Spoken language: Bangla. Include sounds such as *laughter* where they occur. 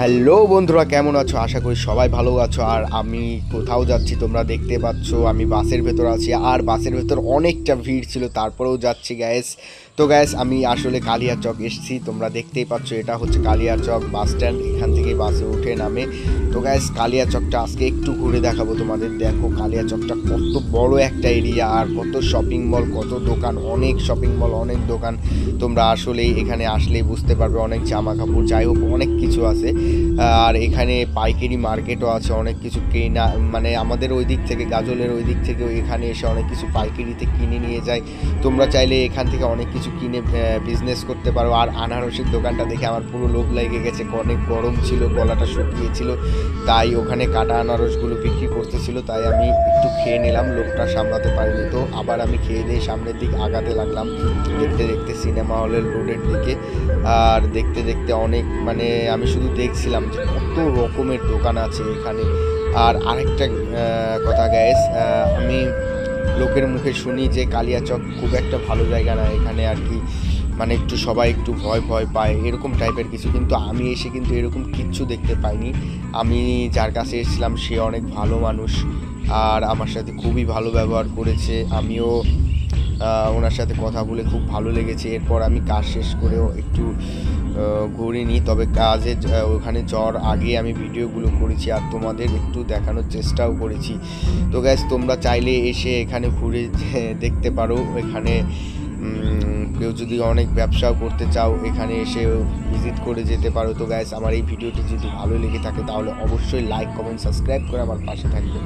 হ্যালো বন্ধুরা, কেমন আছো? আশা করি সবাই ভালো আছো। আর আমি কোথাও যাচ্ছি তোমরা দেখতে পাচ্ছ, আমি বাসের ভেতর আছি। আর বাসের ভেতর অনেকটা ভিড় ছিল, তারপরেও যাচ্ছি গ্যাস তো গ্যাস আমি আসলে কালিয়াচক এসেছি, তোমরা দেখতেই পাচ্ছ এটা হচ্ছে কালিয়াচক বাস স্ট্যান্ড এখান থেকে বাসে উঠে নামে। তো গ্যাস কালিয়াচকটা আজকে একটু ঘুরে দেখাবো তোমাদের। দেখো কালিয়াচকটা কত বড় একটা এরিয়া আর কত শপিং মল কত দোকান, অনেক শপিং মল অনেক দোকান। তোমরা আসলেই এখানে আসলেই বুঝতে পারবে, অনেক জামা কাপড়, যাই হোক, অনেক কিছু আছে। আর এখানে পাইকারি মার্কেটও আছে, অনেক কিছু কেনা মানে আমাদের ওই দিক থেকে, গাজলের ওই দিক থেকেও এখানে এসে অনেক কিছু পাইকারিতে কিনে নিয়ে যায়। তোমরা চাইলে এখান থেকে অনেক কিছু কিনে বিজনেস করতে পারো। আর আনারসের দোকানটা দেখে আমার পুরো লোভ লেগে গেছে। অনেক গরম ছিল, গলাটা শুকিয়েছিল, তাই ওখানে কাটা আনারসগুলো বিক্রি করতেছিল। তাই আমি একটু খেয়ে নিলাম, লোকটা সামলাতে পারিনি। তো আবার আমি খেয়ে দিয়ে সামনের দিক আগাতে লাগলাম। দেখতে দেখতে সিনেমা হলের রোডের দিকে। আর দেখতে দেখতে অনেক মানে আমি শুধু দেখছিলাম যে কত রকমের দোকান আছে এখানে। আর আরেকটা কথা গ্যাস আমি লোকের মুখে শুনি যে কালিয়াচক খুব একটা ভালো জায়গা না, এখানে আর কি মানে একটু সবাই একটু ভয় ভয় পায়, এরকম টাইপের কিছু। কিন্তু আমি এসে কিন্তু এরকম কিচ্ছু দেখতে পাইনি। আমি যার কাছে এসেছিলাম সে অনেক ভালো মানুষ, আর আমার সাথে খুবই ভালো ব্যবহার করেছে। আমিও ওনার সাথে কথা বলে খুব ভালো লেগেছে। এরপর আমি কাজ শেষ করেও একটু আহ, ঘুরিনি তবে কাজে ওখানে জ্বর আগে আমি ভিডিওগুলো করেছি আর তোমাদের একটু দেখানোর চেষ্টাও করেছি। তো গ্যাস তোমরা চাইলে এসে এখানে ঘুরে *laughs* দেখতে পারো। এখানে কেউ যদি অনেক ব্যবসাও করতে চাও এখানে এসে ভিজিট করে যেতে পারো। তো গ্যাস আমার এই ভিডিওটি যদি ভালো লেগে থাকে তাহলে অবশ্যই লাইক কমেন্ট সাবস্ক্রাইব করে আমার পাশে থাকবে।